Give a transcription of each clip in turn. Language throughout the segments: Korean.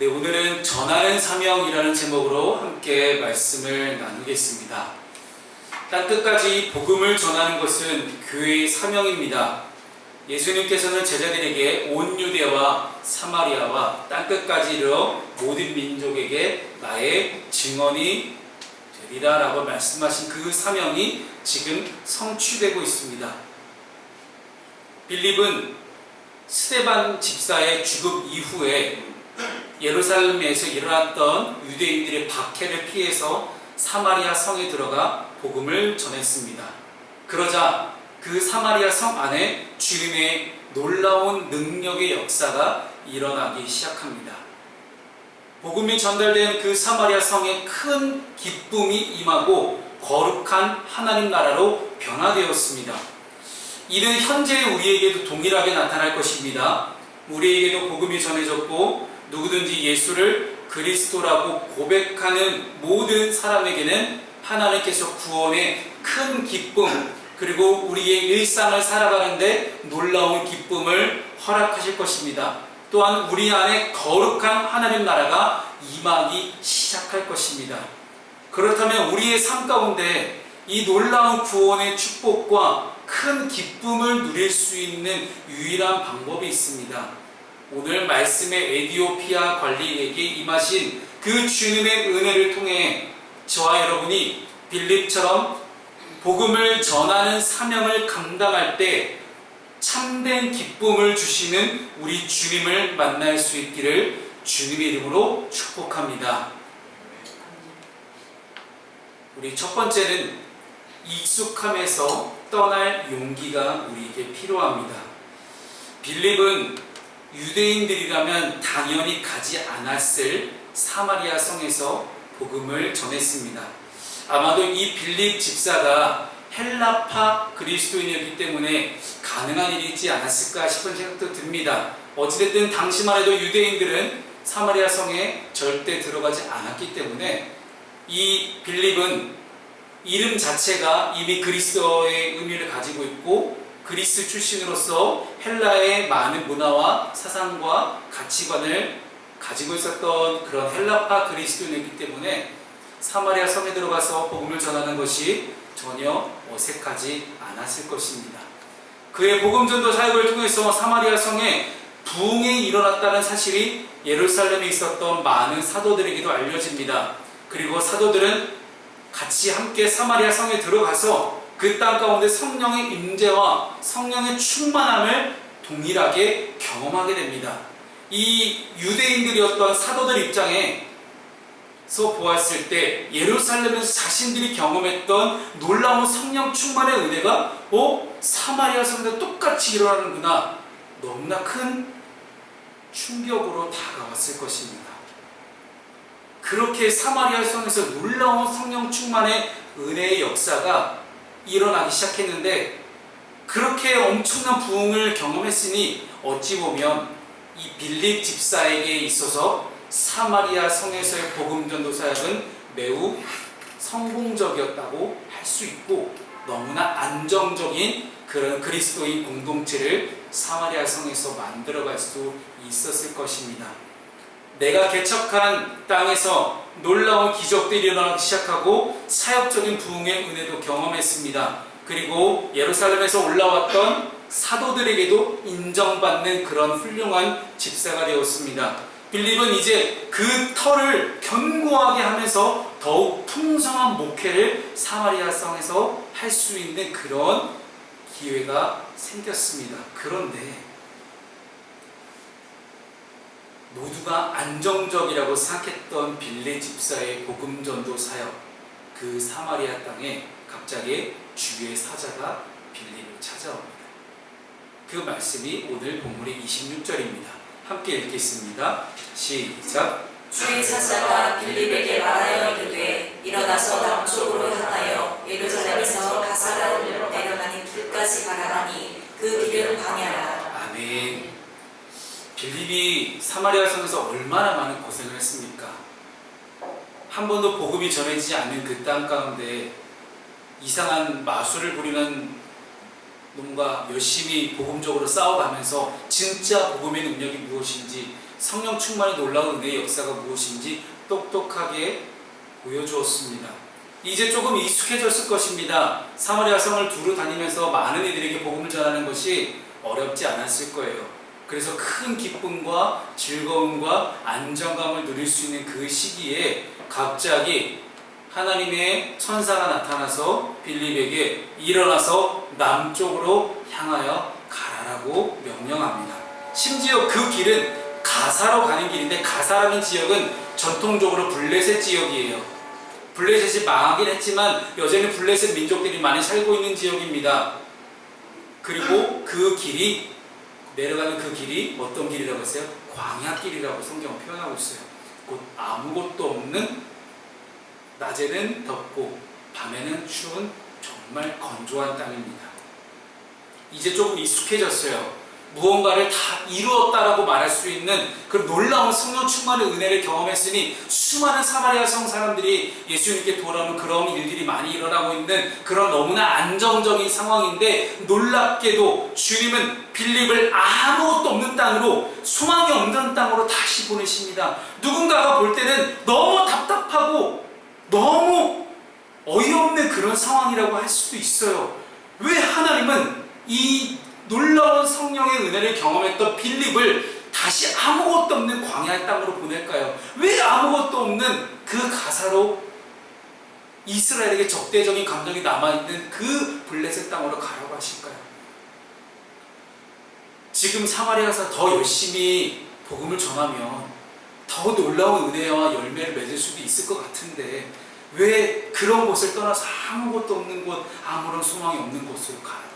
네, 오늘은 전하는 사명이라는 제목으로 함께 말씀을 나누겠습니다. 땅 끝까지 복음을 전하는 것은 교회의 사명입니다. 예수님께서는 제자들에게 온 유대와 사마리아와 땅 끝까지 이르러 모든 민족에게 나의 증언이 되리라라고 말씀하신 그 사명이 지금 성취되고 있습니다. 빌립은 스테반 집사의 죽음 이후에 예루살렘에서 일어났던 유대인들의 박해를 피해서 사마리아 성에 들어가 복음을 전했습니다. 그러자 그 사마리아 성 안에 주님의 놀라운 능력의 역사가 일어나기 시작합니다. 복음이 전달된 그 사마리아 성에 큰 기쁨이 임하고 거룩한 하나님 나라로 변화되었습니다. 이는 현재 우리에게도 동일하게 나타날 것입니다. 우리에게도 복음이 전해졌고 누구든지 예수를 그리스도라고 고백하는 모든 사람에게는 하나님께서 구원의 큰 기쁨 그리고 우리의 일상을 살아가는데 놀라운 기쁨을 허락하실 것입니다. 또한 우리 안에 거룩한 하나님 나라가 임하기 시작할 것입니다. 그렇다면 우리의 삶 가운데 이 놀라운 구원의 축복과 큰 기쁨을 누릴 수 있는 유일한 방법이 있습니다. 오늘 말씀의 에디오피아 관리에게 임하신 그 주님의 은혜를 통해 저와 여러분이 빌립처럼 복음을 전하는 사명을 감당할 때 참된 기쁨을 주시는 우리 주님을 만날 수 있기를 주님의 이름으로 축복합니다. 우리 첫 번째는 익숙함에서 떠날 용기가 우리에게 필요합니다. 빌립은 유대인들이라면 당연히 가지 않았을 사마리아 성에서 복음을 전했습니다. 아마도 이 빌립 집사가 헬라파 그리스도인이었기 때문에 가능한 일이지 않았을까 싶은 생각도 듭니다. 어찌됐든 당시만 해도 유대인들은 사마리아 성에 절대 들어가지 않았기 때문에 이 빌립은 이름 자체가 이미 그리스도의 의미를 가지고 있고 그리스 출신으로서 헬라의 많은 문화와 사상과 가치관을 가지고 있었던 그런 헬라파 그리스도인이기 때문에 사마리아 성에 들어가서 복음을 전하는 것이 전혀 어색하지 않았을 것입니다. 그의 복음 전도 사역을 통해서 사마리아 성에 부흥이 일어났다는 사실이 예루살렘에 있었던 많은 사도들에게도 알려집니다. 그리고 사도들은 같이 함께 사마리아 성에 들어가서 그 땅 가운데 성령의 임재와 성령의 충만함을 동일하게 경험하게 됩니다. 이 유대인들이었던 사도들 입장에 서 보았을 때 예루살렘에서 자신들이 경험했던 놀라운 성령 충만의 은혜가 어 사마리아 성도 똑같이 일어나는구나 너무나 큰 충격으로 다가왔을 것입니다. 그렇게 사마리아 성에서 놀라운 성령 충만의 은혜의 역사가 일어나기 시작했는데 그렇게 엄청난 부흥을 경험했으니 어찌 보면 이 빌립 집사에게 있어서 사마리아 성에서의 복음 전도 사역은 매우 성공적이었다고 할 수 있고 너무나 안정적인 그런 그리스도인 공동체를 사마리아 성에서 만들어갈 수 있었을 것입니다. 내가 개척한 땅에서 놀라운 기적들이 일어나기 시작하고 사역적인 부흥의 은혜도 경험했습니다. 그리고 예루살렘에서 올라왔던 사도들에게도 인정받는 그런 훌륭한 집사가 되었습니다. 빌립은 이제 그 터를 견고하게 하면서 더욱 풍성한 목회를 사마리아 성에서 할 수 있는 그런 기회가 생겼습니다. 그런데 모두가 안정적이라고 생각했던 빌레 집사의 복음 전도 사역 그 사마리아 땅에 갑자기 주의 사자가 빌립을 찾아옵니다. 그 말씀이 오늘 본문의 26절입니다. 함께 읽겠습니다. 시작. 주의 사자가 빌립에게 말하여 이르되 일어나서 남쪽으로 향하여 예루살렘에서 가사라를 내려가는 길까지 가라니 그 길은 광야라 아멘. 빌립이 사마리아 성에서 얼마나 많은 고생을 했습니까? 한 번도 복음이 전해지지 않는 그 땅 가운데 이상한 마술을 부리는 놈과 열심히 복음적으로 싸워가면서 진짜 복음의 능력이 무엇인지 성령 충만의 놀라운 은혜의 역사가 무엇인지 똑똑하게 보여주었습니다. 이제 조금 익숙해졌을 것입니다. 사마리아 성을 두루 다니면서 많은 이들에게 복음을 전하는 것이 어렵지 않았을 거예요. 그래서 큰 기쁨과 즐거움과 안정감을 누릴 수 있는 그 시기에 갑자기 하나님의 천사가 나타나서 빌립에게 일어나서 남쪽으로 향하여 가라라고 명령합니다. 심지어 그 길은 가사로 가는 길인데 가사라는 지역은 전통적으로 블레셋 지역이에요. 블레셋이 망하긴 했지만 여전히 블레셋 민족들이 많이 살고 있는 지역입니다. 그리고 그 길이 내려가는 그 길이 어떤 길이라고 했어요? 광야길이라고 성경 표현하고 있어요. 곧 아무것도 없는 낮에는 덥고 밤에는 추운 정말 건조한 땅입니다. 이제 조금 익숙해졌어요. 무언가를 다 이루었다라고 말할 수 있는 그 놀라운 성령 충만의 은혜를 경험했으니 수많은 사마리아 성 사람들이 예수님께 돌아오는 그런 일들이 많이 일어나고 있는 그런 너무나 안정적인 상황인데 놀랍게도 주님은 빌립을 아무것도 없는 땅으로 소망이 없는 땅으로 다시 보내십니다. 누군가가 볼 때는 너무 답답하고 너무 어이없는 그런 상황이라고 할 수도 있어요. 왜 하나님은 이 놀라운 성령의 은혜를 경험했던 빌립을 다시 아무것도 없는 광야의 땅으로 보낼까요? 왜 아무것도 없는 그 가사로 이스라엘에게 적대적인 감정이 남아있는 그 블레셋 땅으로 가라고 하실까요? 지금 사마리아에서 더 열심히 복음을 전하면 더 놀라운 은혜와 열매를 맺을 수도 있을 것 같은데 왜 그런 곳을 떠나서 아무것도 없는 곳, 아무런 소망이 없는 곳으로 하실까요?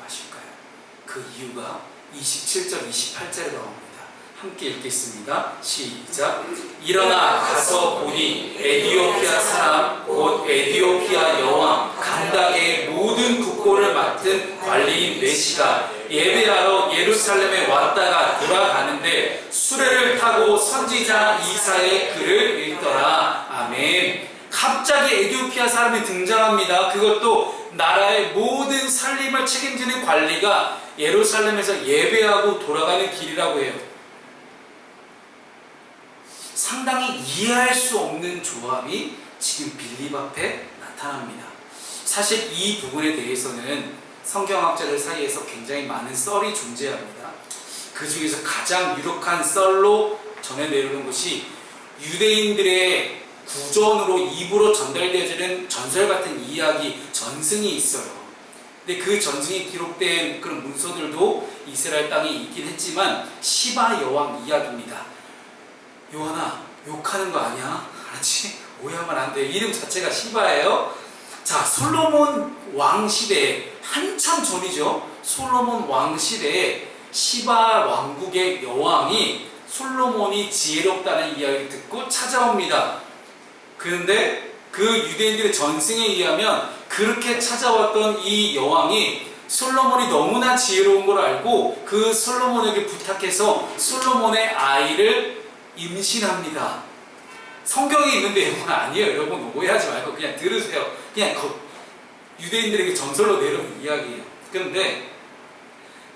그 이유가 27절, 28절에 나옵니다. 함께 읽겠습니다. 시작. 일어나 가서 보니 에디오피아 사람 곧 에디오피아 여왕 간닥의 모든 국고를 맡은 관리인 메시가 예배하러 예루살렘에 왔다가 돌아가는데 수레를 타고 선지자 이사의 글을 읽더라. 아멘. 갑자기 에디오피아 사람이 등장합니다. 그것도 나라의 모든 살림을 책임지는 관리가 예루살렘에서 예배하고 돌아가는 길이라고 해요. 상당히 이해할 수 없는 조합이 지금 빌립 앞에 나타납니다. 사실 이 부분에 대해서는 성경학자들 사이에서 굉장히 많은 썰이 존재합니다. 그 중에서 가장 유력한 썰로 전해 내려오는 것이 유대인들의 구전으로 입으로 전달되어지는 전설 같은 이야기, 전승이 있어요. 근데 그 전승이 기록된 그런 문서들도 이스라엘 땅에 있긴 했지만 시바 여왕 이야기입니다. 요한아 욕하는 거 아니야? 알았지? 오해하면 안 돼. 이름 자체가 시바예요. 자 솔로몬 왕 시대에 한참 전이죠. 솔로몬 왕 시대에 시바 왕국의 여왕이 솔로몬이 지혜롭다는 이야기를 듣고 찾아옵니다. 그런데 그 유대인들의 전승에 의하면 그렇게 찾아왔던 이 여왕이 솔로몬이 너무나 지혜로운 걸 알고 그 솔로몬에게 부탁해서 솔로몬의 아이를 임신합니다. 성경에 있는 내용은 아니에요. 여러분 오해하지 말고 그냥 들으세요. 그냥 그 유대인들에게 전설로 내려온 이야기예요. 그런데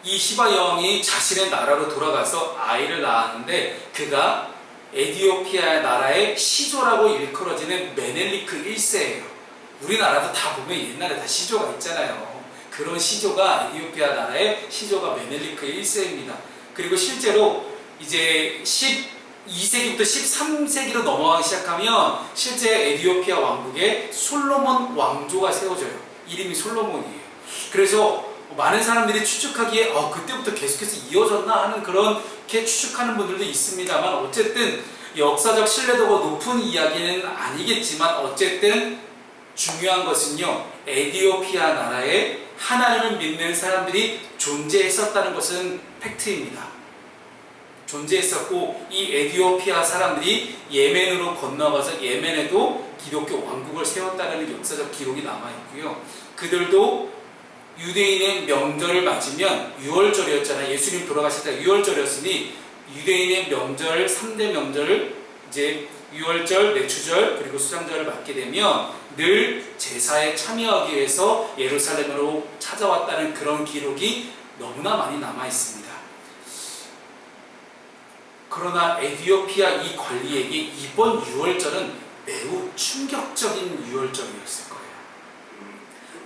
이 시바 여왕이 자신의 나라로 돌아가서 아이를 낳았는데 그가 에디오피아 나라의 시조라고 일컬어지는 메넬리크 1세예요. 우리나라도 다 보면 옛날에 다 시조가 있잖아요. 그런 시조가 에디오피아 나라의 시조가 메넬리크 1세입니다. 그리고 실제로 이제 12세기부터 13세기로 넘어가기 시작하면 실제 에디오피아 왕국에 솔로몬 왕조가 세워져요. 이름이 솔로몬이에요. 그래서 많은 사람들이 추측하기에 어, 그때부터 계속해서 이어졌나 하는 그렇게 추측하는 분들도 있습니다만 어쨌든 역사적 신뢰도가 높은 이야기는 아니겠지만 어쨌든 중요한 것은요 에디오피아 나라에 하나님을 믿는 사람들이 존재했었다는 것은 팩트입니다. 존재했었고 이 에디오피아 사람들이 예멘으로 건너가서 예멘에도 기독교 왕국을 세웠다는 역사적 기록이 남아 있고요. 그들도 유대인의 명절을 맞으면 6월절이었잖아요. 예수님 돌아가실 때 6월절이었으니 유대인의 명절 3대 명절을 이제 6월절, 내추절 그리고 수장절을 맞게 되면 늘 제사에 참여하기 위해서 예루살렘으로 찾아왔다는 그런 기록이 너무나 많이 남아 있습니다. 그러나 에디오피아 이 관리에게 이번 유월절은 매우 충격적인 유월절이었을 거예요.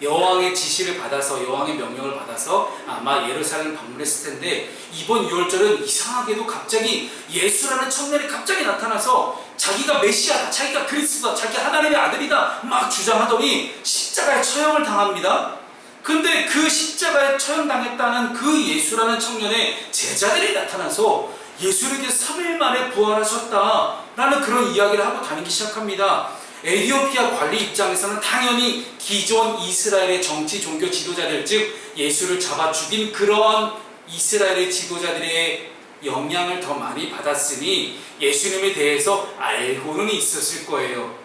여왕의 지시를 받아서 여왕의 명령을 받아서 아마 예루살렘 방문했을 텐데 이번 유월절은 이상하게도 갑자기 예수라는 청년이 갑자기 나타나서 자기가 메시아다, 자기가 그리스도다, 자기 하나님의 아들이다 막 주장하더니 십자가에 처형을 당합니다. 근데 그 십자가에 처형당했다는 그 예수라는 청년의 제자들이 나타나서 예수에게 3일 만에 부활하셨다라는 그런 이야기를 하고 다니기 시작합니다. 에디오피아 관리 입장에서는 당연히 기존 이스라엘의 정치 종교 지도자들 즉 예수를 잡아 죽인 그런 이스라엘의 지도자들의 영향을 더 많이 받았으니 예수님에 대해서 알고는 있었을 거예요.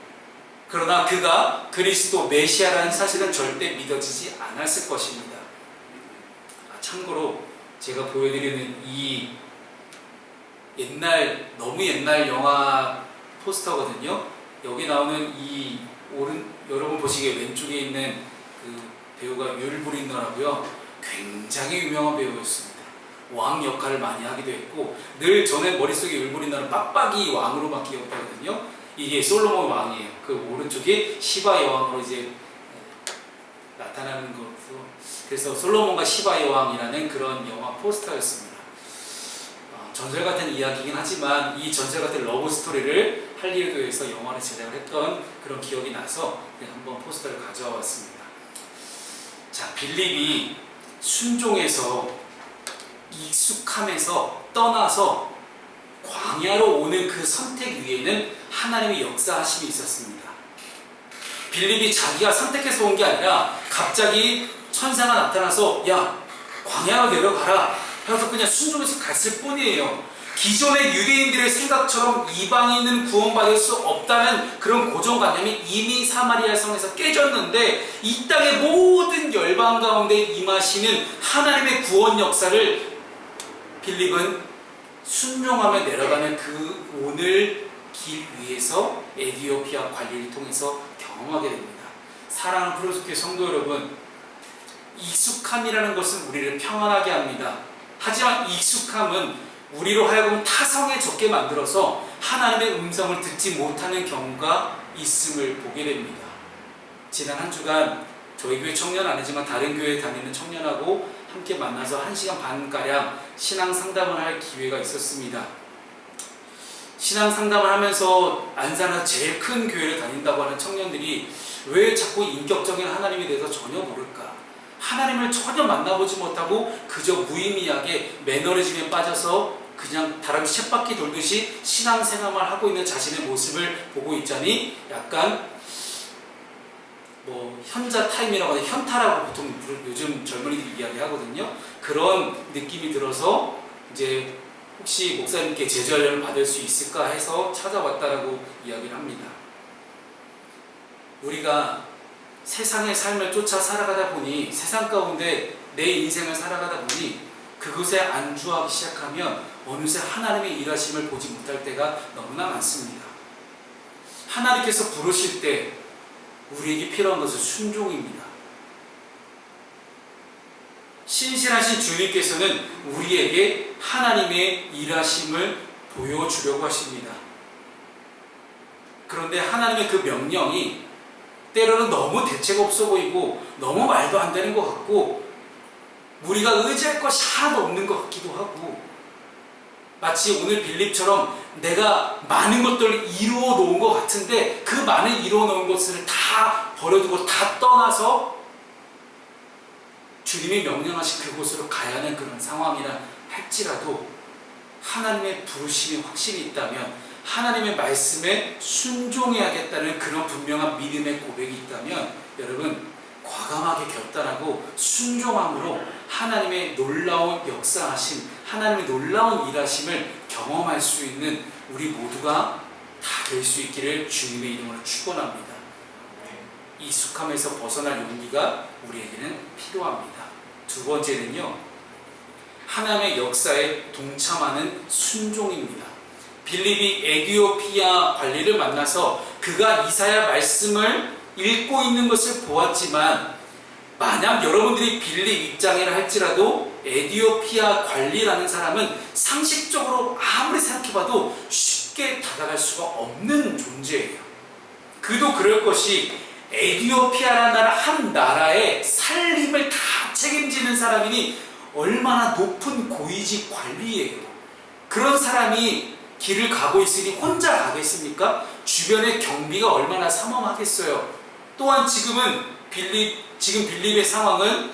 그러나 그가 그리스도 메시아라는 사실은 절대 믿어지지 않았을 것입니다. 아, 참고로 제가 보여드리는 이 옛날 너무 옛날 영화 포스터거든요. 여기 나오는 이 오른 여러분 보시기에 왼쪽에 있는 그 배우가 율브린너라고요. 굉장히 유명한 배우였습니다. 왕 역할을 많이 하기도 했고 늘 저는 머릿속에 율브린너는 빡빡이 왕으로만 기억하거든요. 이게 솔로몬 왕이에요. 그 오른쪽이 시바 여왕으로 이제 나타나는 것으로 그래서 솔로몬과 시바 여왕이라는 그런 영화 포스터였습니다. 어, 전설 같은 이야기이긴 하지만 이 전설 같은 러브 스토리를 할리우드에서 영화를 제작을 했던 그런 기억이 나서 한번 포스터를 가져와 왔습니다. 자, 빌립이 순종에서 익숙함에서 떠나서 광야로 오는 그 선택 위에는 하나님의 역사하심이 있었습니다. 빌립이 자기가 선택해서 온 게 아니라 갑자기 천사가 나타나서 야 광야로 내려가라 해서 그냥 순종해서 갔을 뿐이에요. 기존의 유대인들의 생각처럼 이방인은 구원받을 수 없다는 그런 고정관념이 이미 사마리아 성에서 깨졌는데 이 땅의 모든 열방 가운데 임하시는 하나님의 구원 역사를 빌립은 순종하며 내려가는 그 오늘 길 위에서 에디오피아 관리를 통해서 경험하게 됩니다. 사랑하는 프로스교 성도 여러분, 익숙함이라는 것은 우리를 평안하게 합니다. 하지만 익숙함은 우리로 하여금 타성에 적게 만들어서 하나님의 음성을 듣지 못하는 경우가 있음을 보게 됩니다. 지난 한 주간 저희 교회 청년 아니지만 다른 교회 다니는 청년하고 함께 만나서 한 시간 반가량 신앙 상담을 할 기회가 있었습니다. 신앙 상담을 하면서 안산에서 제일 큰 교회를 다닌다고 하는 청년들이 왜 자꾸 인격적인 하나님에 대해서 전혀 모를까? 하나님을 전혀 만나보지 못하고 그저 무의미하게 매너리즘에 빠져서 그냥 다람쥐 쳇바퀴 돌듯이 신앙생활만 하고 있는 자신의 모습을 보고 있자니 약간 뭐 현자 타임이라고 하는 현타라고 보통 요즘 젊은이들이 이야기하거든요. 그런 느낌이 들어서 이제 혹시 목사님께 제자련을 받을 수 있을까 해서 찾아왔다라고 이야기를 합니다. 우리가 세상의 삶을 쫓아 살아가다 보니 세상 가운데 내 인생을 살아가다 보니 그것에 안주하기 시작하면 어느새 하나님의 일하심을 보지 못할 때가 너무나 많습니다. 하나님께서 부르실 때 우리에게 필요한 것은 순종입니다. 신실하신 주님께서는 우리에게 하나님의 일하심을 보여주려고 하십니다. 그런데 하나님의 그 명령이 때로는 너무 대책 없어 보이고 너무 말도 안 되는 것 같고 우리가 의지할 것이 하나도 없는 것 같기도 하고 마치 오늘 빌립처럼 내가 많은 것들을 이루어 놓은 것 같은데 그 많은 이루어 놓은 것을 다 버려두고 다 떠나서 주님이 명령하신 그곳으로 가야 하는 그런 상황이라 할지라도 하나님의 부르심이 확실히 있다면 하나님의 말씀에 순종해야겠다는 그런 분명한 믿음의 고백이 있다면 여러분 과감하게 결단하고 순종함으로 하나님의 놀라운 역사하심, 하나님의 놀라운 일하심을 경험할 수 있는 우리 모두가 다 될 수 있기를 주님의 이름으로 축원합니다. 익숙함에서 벗어날 용기가 우리에게는 필요합니다. 두 번째는요, 하나님의 역사에 동참하는 순종입니다. 빌립이 에디오피아 관리를 만나서 그가 이사야 말씀을 읽고 있는 것을 보았지만 만약 여러분들이 빌립 입장이라 할지라도 에디오피아 관리라는 사람은 상식적으로 아무리 생각해봐도 쉽게 다가갈 수가 없는 존재예요. 그도 그럴 것이 에디오피아라는 나라 한 나라의 살림을 다 책임지는 사람이니 얼마나 높은 고위직 관리예요. 그런 사람이 길을 가고 있으니 혼자 가겠습니까? 주변의 경비가 얼마나 삼엄하겠어요. 또한 지금은 빌립 지금 빌립의 상황은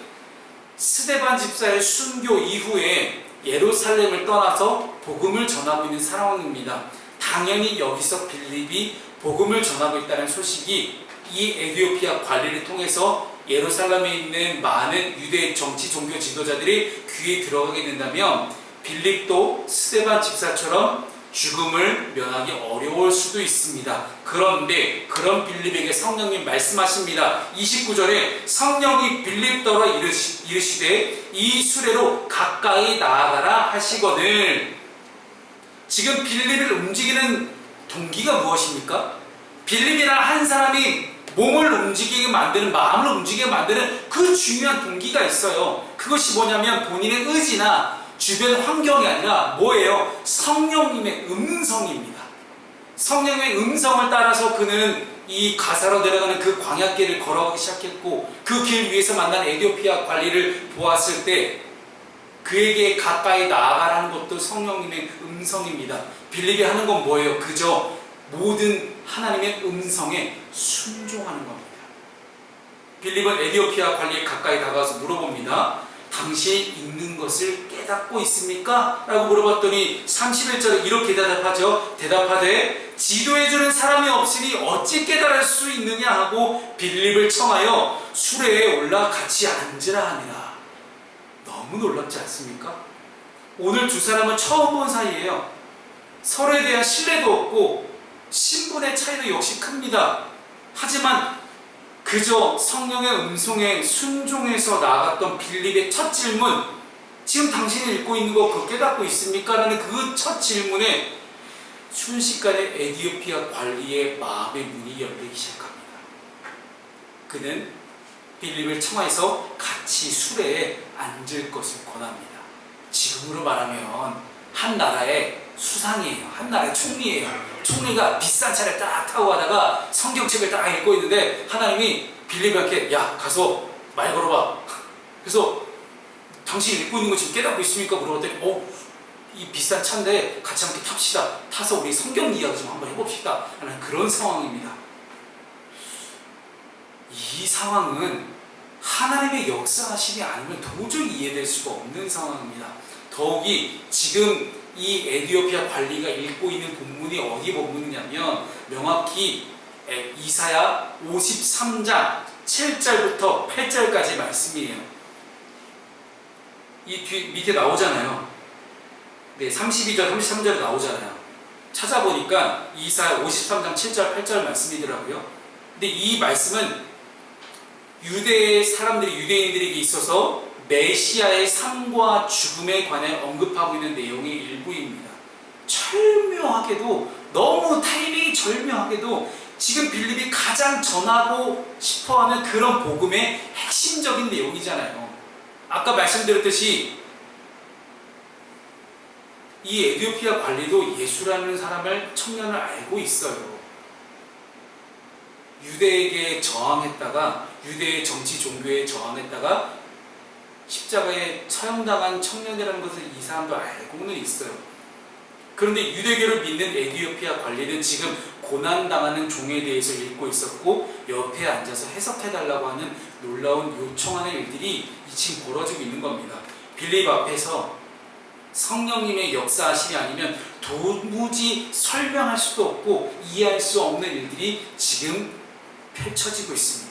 스데반 집사의 순교 이후에 예루살렘을 떠나서 복음을 전하고 있는 상황입니다. 당연히 여기서 빌립이 복음을 전하고 있다는 소식이 이 에디오피아 관리를 통해서 예루살렘에 있는 많은 유대 정치 종교 지도자들이 귀에 들어가게 된다면 빌립도 스데반 집사처럼 죽음을 면하기 어려울 수도 있습니다. 그런데 그런 빌립에게 성령님 말씀하십니다. 29절에 성령이 빌립더러 이르시, 이르시되 이 수레로 가까이 나아가라 하시거늘 지금 빌립을 움직이는 동기가 무엇입니까? 빌립이라는 한 사람이 몸을 움직이게 만드는 마음을 움직이게 만드는 그 중요한 동기가 있어요. 그것이 뭐냐면 본인의 의지나 주변 환경이 아니라 뭐예요? 성령님의 음성입니다. 성령의 음성을 따라서 그는 이 가사로 내려가는 그 광야길을 걸어가기 시작했고 그 길 위에서 만난 에디오피아 관리를 보았을 때 그에게 가까이 나아가라는 것도 성령님의 음성입니다. 빌립이 하는 건 뭐예요? 그저 모든 하나님의 음성에 순종하는 겁니다. 빌립은 에디오피아 관리에 가까이 다가와서 물어봅니다. 당신이 있는 것을 깨닫고 있습니까? 라고 물어봤더니 31절에 이렇게 대답하죠. 대답하되 지도해주는 사람이 없으니 어찌 깨달을 수 있느냐 하고 빌립을 청하여 수레에 올라 같이 앉으라 합니다. 너무 놀랍지 않습니까? 오늘 두 사람은 처음 본 사이예요. 서로에 대한 신뢰도 없고 신분의 차이도 역시 큽니다. 하지만 그저 성령의 음성에 순종해서 나아갔던 빌립의 첫 질문 지금 당신이 읽고 있는 거 그거 깨닫고 있습니까? 라는 그 첫 질문에 순식간에 에디오피아 관리의 마음의 문이 열리기 시작합니다. 그는 빌립을 청하해서 같이 수레에 앉을 것을 권합니다. 지금으로 말하면 한 나라의 수상이에요. 한 나라의 총리예요. 총리가 비싼 차를 딱 타고 가다가 성경책을 딱 읽고 있는데 하나님이 빌립한테 야 가서 말 걸어봐. 그래서 당신이 읽고 있는 거 지금 깨닫고 있습니까? 물어봤더니 어, 이 비싼 차인데 같이 함께 탑시다. 타서 우리 성경 이야기 좀 한번 해봅시다. 하는 그런 상황입니다. 이 상황은 하나님의 역사하심이 아니면 도저히 이해될 수가 없는 상황입니다. 더욱이 지금 이 에디오피아 관리가 읽고 있는 본문이 어디 본문이냐면 명확히 에- 이사야 53장 7절부터 8절까지 말씀이에요. 이 뒤 밑에 나오잖아요. 네, 32절, 33절 나오잖아요. 찾아보니까 이사야 53장 7절, 8절 말씀이더라고요. 근데 이 말씀은 유대 사람들이 유대인들에게 있어서 메시아의 삶과 죽음에 관해 언급하고 있는 내용의 일부입니다. 철묘하게도 너무 타이밍이 절묘하게도 지금 빌립이 가장 전하고 싶어하는 그런 복음의 핵심적인 내용이잖아요. 아까 말씀드렸듯이 이 에디오피아 관리도 예수라는 사람을 청년을 알고 있어요. 유대에게 저항했다가 유대의 정치 종교에 저항했다가 십자가에 처형당한 청년이라는 것을 이 사람도 알고는 있어요. 그런데 유대교를 믿는 에디오피아 관리는 지금 고난당하는 종에 대해서 읽고 있었고 옆에 앉아서 해석해달라고 하는 놀라운 요청하는 일들이 지금 벌어지고 있는 겁니다. 빌립 앞에서 성령님의 역사하심이 아니면 도무지 설명할 수도 없고 이해할 수 없는 일들이 지금 펼쳐지고 있습니다.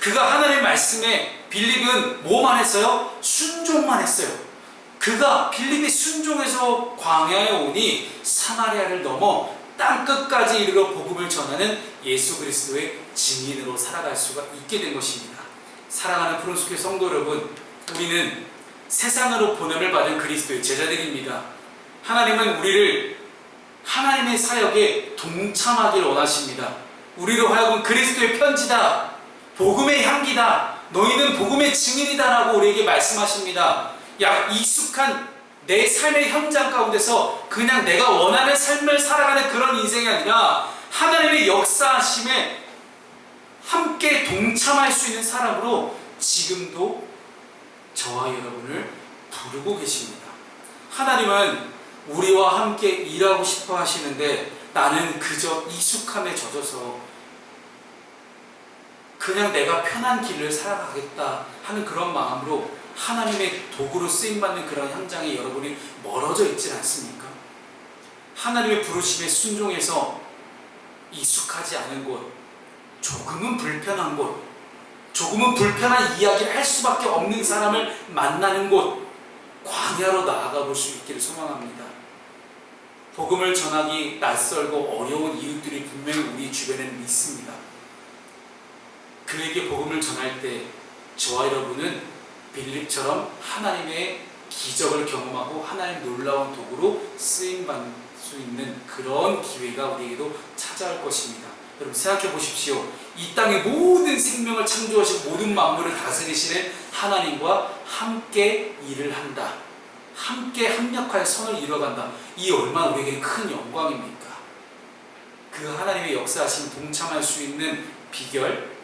그가 하나님의 말씀에 빌립은 뭐만 했어요? 순종만 했어요. 그가 빌립이 순종해서 광야에 오니 사마리아를 넘어 땅 끝까지 이르러 복음을 전하는 예수 그리스도의 증인으로 살아갈 수가 있게 된 것입니다. 사랑하는 푸른숲의 성도 여러분, 우리는 세상으로 보냄을 받은 그리스도의 제자들입니다. 하나님은 우리를 하나님의 사역에 동참하길 원하십니다. 우리로 하여금 그리스도의 편지다. 복음의 향기다. 너희는 복음의 증인이다라고 우리에게 말씀하십니다. 야 익숙한 내 삶의 현장 가운데서 그냥 내가 원하는 삶을 살아가는 그런 인생이 아니라 하나님의 역사하심에 함께 동참할 수 있는 사람으로 지금도 저와 여러분을 부르고 계십니다. 하나님은 우리와 함께 일하고 싶어 하시는데 나는 그저 익숙함에 젖어서 그냥 내가 편한 길을 살아가겠다 하는 그런 마음으로 하나님의 도구로 쓰임받는 그런 현장에 여러분이 멀어져 있지 않습니까? 하나님의 부르심에 순종해서 익숙하지 않은 곳, 조금은 불편한 곳, 조금은 불편한 이야기를 할 수밖에 없는 사람을 만나는 곳, 광야로 나아가 볼 수 있기를 소망합니다. 복음을 전하기 낯설고 어려운 이웃들이 분명히 우리 주변에는 있습니다. 그에게 복음을 전할 때 저와 여러분은 빌립처럼 하나님의 기적을 경험하고 하나님 놀라운 도구로 쓰임 받을 수 있는 그런 기회가 우리에게도 찾아올 것입니다. 여러분 생각해 보십시오. 이 땅의 모든 생명을 창조하시고 모든 만물을 다스리시는 하나님과 함께 일을 한다. 함께 합력하여 선을 이뤄간다. 이 얼마나 우리에게 큰 영광입니까? 그 하나님의 역사하심 동참할 수 있는 비결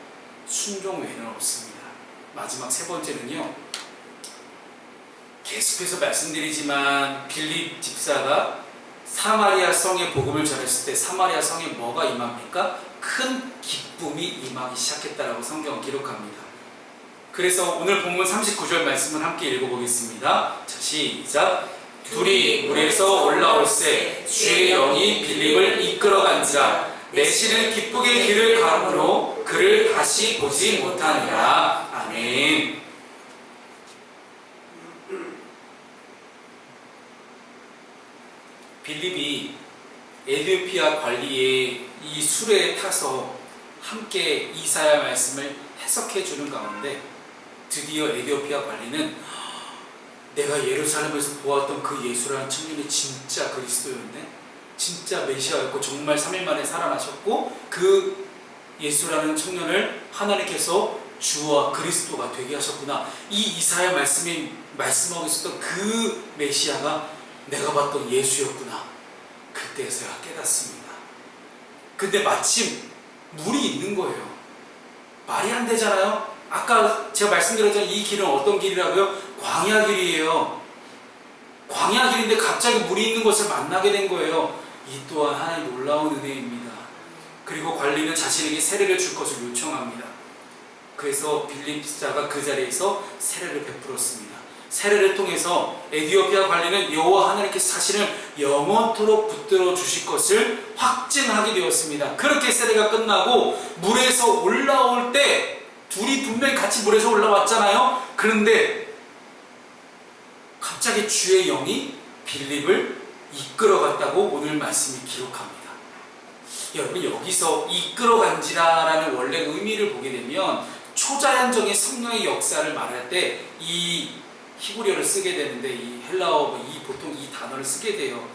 순종 외에는 없습니다. 마지막 세 번째는요. 계속해서 말씀드리지만 빌립 집사가 사마리아 성의 복음을 전했을 때 사마리아 성에 뭐가 임합니까? 큰 기쁨이 임하기 시작했다라고 성경은 기록합니다. 그래서 오늘 본문 39절 말씀을 함께 읽어보겠습니다. 자, 시작. 둘이 물에서 올라올새 주의 영이 빌립을 이끌어간지라 내시는 기쁘게 길을 가므로 그를 다시 보지 못하니라. 아멘. 빌립이 에디오피아 관리의 이 수레에 타서 함께 이사야 말씀을 해석해 주는 가운데 드디어 에디오피아 관리는 내가 예루살렘에서 보았던 그 예수라는 청년이 진짜 그리스도였네. 진짜 메시아였고 정말 3일 만에 살아나셨고 그 예수라는 청년을 하나님께서 주와 그리스도가 되게 하셨구나. 이 이사야 말씀이 말씀하고 있었던 그 메시아가 내가 봤던 예수였구나. 그때서야 깨닫습니다. 근데 마침 물이 있는 거예요. 말이 안 되잖아요. 아까 제가 말씀드렸잖아요. 이 길은 어떤 길이라고요? 광야 길이에요. 광야 길인데 갑자기 물이 있는 것을 만나게 된 거예요. 이 또한 하나님 놀라운 은혜입니다. 그리고 관리는 자신에게 세례를 줄 것을 요청합니다. 그래서 빌립자가 그 자리에서 세례를 베풀었습니다. 세례를 통해서 에디오피아 관리는 여호와 하나님께서 자신을 영원토록 붙들어 주실 것을 확증하게 되었습니다. 그렇게 세례가 끝나고 물에서 올라올 때 둘이 분명히 같이 물에서 올라왔잖아요. 그런데 갑자기 주의 영이 빌립을 이끌어갔다고 오늘 말씀이 기록합니다. 여러분 여기서 이끌어간지라라는 원래 의미를 보게 되면 초자연적인 성령의 역사를 말할 때 이 히브리어를 쓰게 되는데 이 헬라어 이 보통 이 단어를 쓰게 돼요.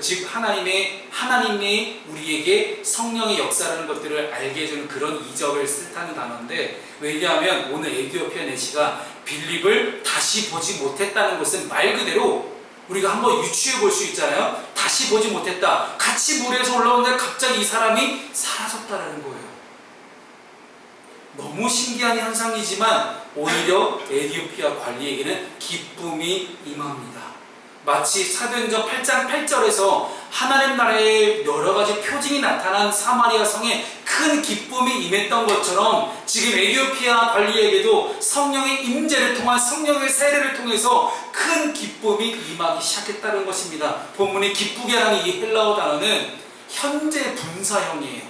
즉 하나님의 하나님이 우리에게 성령의 역사라는 것들을 알게 해주는 그런 이적을 뜻하는 단어인데 왜냐하면 오늘 에디오피아 내시가 빌립을 다시 보지 못했다는 것은 말 그대로 우리가 한번 유추해 볼 수 있잖아요. 다시 보지 못했다. 같이 물에서 올라오는데 갑자기 이 사람이 사라졌다라는 거예요. 너무 신기한 현상이지만 오히려 에디오피아 관리에게는 기쁨이 임합니다. 마치 사도행전 8장 8절에서 하나님 나라의 여러 가지 표징이 나타난 사마리아 성에 큰 기쁨이 임했던 것처럼 지금 에디오피아 관리에게도 성령의 임재를 통한 성령의 세례를 통해서 큰 기쁨이 임하기 시작했다는 것입니다. 본문이 기쁘게라는 이 헬라어 단어는 현재 분사형이에요.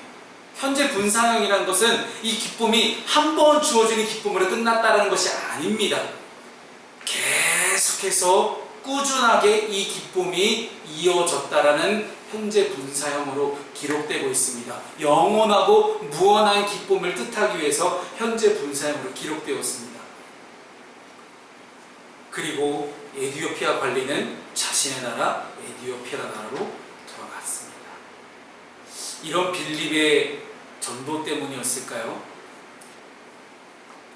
현재 분사형이라는 것은 이 기쁨이 한 번 주어지는 기쁨으로 끝났다는 것이 아닙니다. 계속해서 꾸준하게 이 기쁨이 이어졌다라는 현재 분사형으로 기록되고 있습니다. 영원하고 무한한 기쁨을 뜻하기 위해서 현재 분사형으로 기록되었습니다. 그리고 에디오피아 관리는 자신의 나라 에디오피아 나라로 돌아갔습니다. 이런 빌립의 전도 때문이었을까요?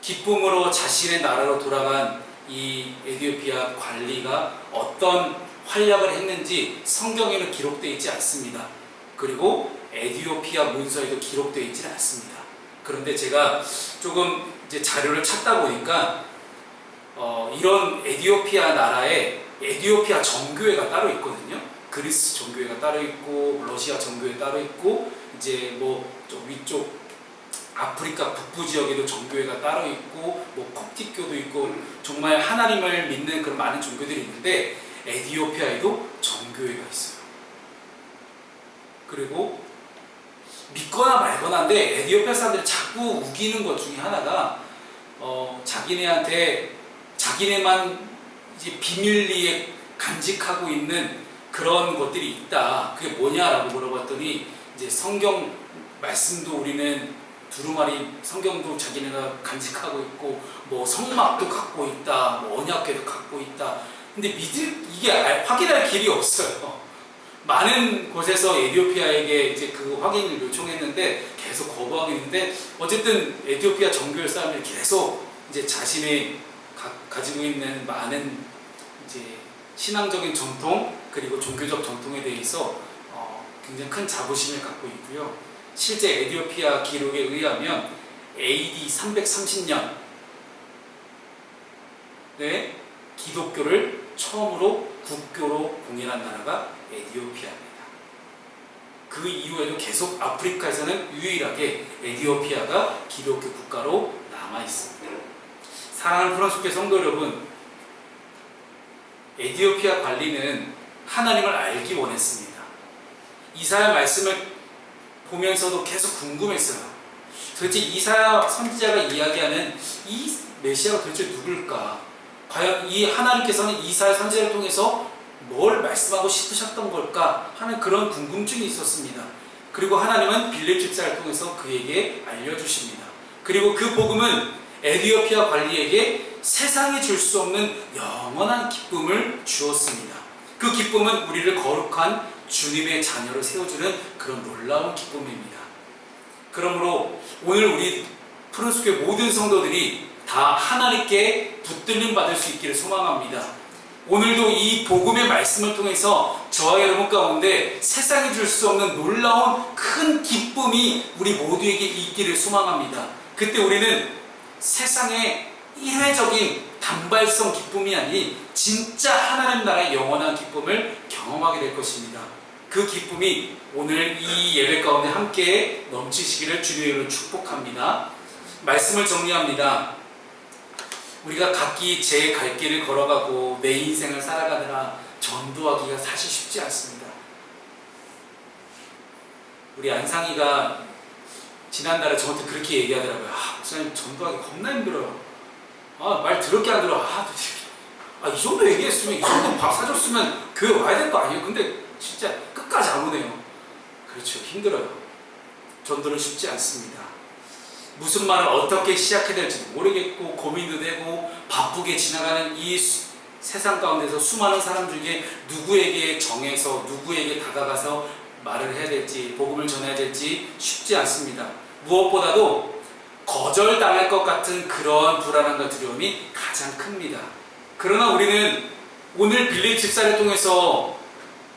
기쁨으로 자신의 나라로 돌아간 이 에디오피아 관리가 어떤 활약을 했는지 성경에는 기록되어 있지 않습니다. 그리고 에디오피아 문서에도 기록되어 있지는 않습니다. 그런데 제가 조금 이제 자료를 찾다 보니까 어, 이런 에디오피아 나라에 에디오피아 정교회가 따로 있거든요. 그리스 정교회가 따로 있고 러시아 정교회 따로 있고 이제 뭐 좀 위쪽 아프리카 북부 지역에도 정교회가 따로 있고 뭐 콥틱교도 있고 정말 하나님을 믿는 그런 많은 종교들이 있는데 에디오피아에도 정교회가 있어요. 그리고 믿거나 말거나인데 에디오피아 사람들이 자꾸 우기는 것 중에 하나가 어, 자기네한테 자기네만 이제 비밀리에 간직하고 있는 그런 것들이 있다. 그게 뭐냐라고 물어봤더니 이제 성경 말씀도 우리는 두루마리 성경도 자기네가 간직하고 있고 뭐 성막도 갖고 있다. 뭐 언약궤도 갖고 있다. 근데 믿을 이게 알- 확인할 길이 없어요. 많은 곳에서 에디오피아에게 이제 그 확인을 요청했는데 계속 거부하고 있는데 어쨌든 에디오피아 정교회 사람들이 계속 이제 자신의 가, 가지고 있는 많은 이제 신앙적인 전통 그리고 종교적 전통에 대해서 어, 굉장히 큰 자부심을 갖고 있고요. 실제 에디오피아 기록에 의하면 AD 330년 네 기독교를 처음으로 국교로 공인한 나라가 에디오피아입니다. 그 이후에도 계속 아프리카에서는 유일하게 에디오피아가 기독교 국가로 남아 있습니다. 사랑하는 프랑스교회 성도 여러분, 에디오피아 관리는 하나님을 알기 원했습니다. 이사야 말씀을 보면서도 계속 궁금했어요. 도대체 이사야 선지자가 이야기하는 이 메시아가 도대체 누굴까? 과연 이 하나님께서는 이사야 선지자를 통해서 뭘 말씀하고 싶으셨던 걸까 하는 그런 궁금증이 있었습니다. 그리고 하나님은 빌립 집사를 통해서 그에게 알려주십니다. 그리고 그 복음은 에디오피아 관리에게 세상이 줄 수 없는 영원한 기쁨을 주었습니다. 그 기쁨은 우리를 거룩한 주님의 자녀로 세워주는 그런 놀라운 기쁨입니다. 그러므로 오늘 우리 프로스교의 모든 성도들이 다 하나님께 붙들림 받을 수 있기를 소망합니다. 오늘도 이 복음의 말씀을 통해서 저와 여러분 가운데 세상이 줄 수 없는 놀라운 큰 기쁨이 우리 모두에게 있기를 소망합니다. 그때 우리는 세상의 일회적인 단발성 기쁨이 아닌 진짜 하나님 나라의 영원한 기쁨을 경험하게 될 것입니다. 그 기쁨이 오늘 이 예배 가운데 함께 넘치시기를 주님의 이름으로 축복합니다. 말씀을 정리합니다. 우리가 각기 제 갈 길을 걸어가고 내 인생을 살아가느라 전도하기가 사실 쉽지 않습니다. 우리 안상이가 지난달에 저한테 그렇게 얘기하더라고요. 아, 목사님 전도하기 겁나 힘들어요. 아, 말 더럽게 안 들어. 아, 아, 이 정도 얘기했으면, 이 정도 밥 사줬으면 교회 와야 될 거 아니에요? 근데 진짜 끝까지 안 오네요. 그렇죠. 힘들어요. 전도는 쉽지 않습니다. 무슨 말을 어떻게 시작해야 될지 모르겠고, 고민도 되고, 바쁘게 지나가는 이 수- 세상 가운데서 수많은 사람 중에 누구에게 정해서, 누구에게 다가가서 말을 해야 될지, 복음을 전해야 될지 쉽지 않습니다. 무엇보다도 거절당할 것 같은 그런 불안함과 두려움이 가장 큽니다. 그러나 우리는 오늘 빌립 집사를 통해서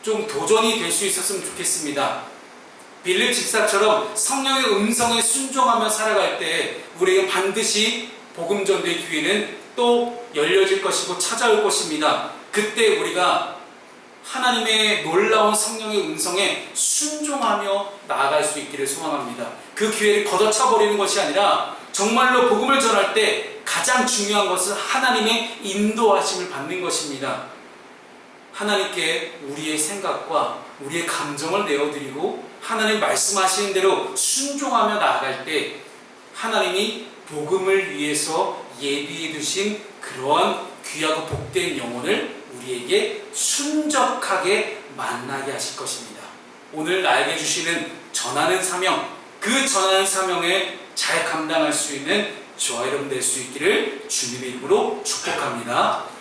좀 도전이 될 수 있었으면 좋겠습니다. 빌립 집사처럼 성령의 음성에 순종하며 살아갈 때 우리에게 반드시 복음 전도의 기회는 또 열려질 것이고 찾아올 것입니다. 그때 우리가 하나님의 놀라운 성령의 음성에 순종하며 나아갈 수 있기를 소망합니다. 그 기회를 걷어차 버리는 것이 아니라 정말로 복음을 전할 때 가장 중요한 것은 하나님의 인도하심을 받는 것입니다. 하나님께 우리의 생각과 우리의 감정을 내어드리고 하나님 말씀하시는 대로 순종하며 나아갈 때 하나님이 복음을 위해서 예비해 두신 그러한 귀하고 복된 영혼을 우리에게 순적하게 만나게 하실 것입니다. 오늘 나에게 주시는 전하는 사명, 그 전하는 사명에 잘 감당할 수 있는 저와 여러분 될 수 있기를 주님의 이름으로 축복합니다.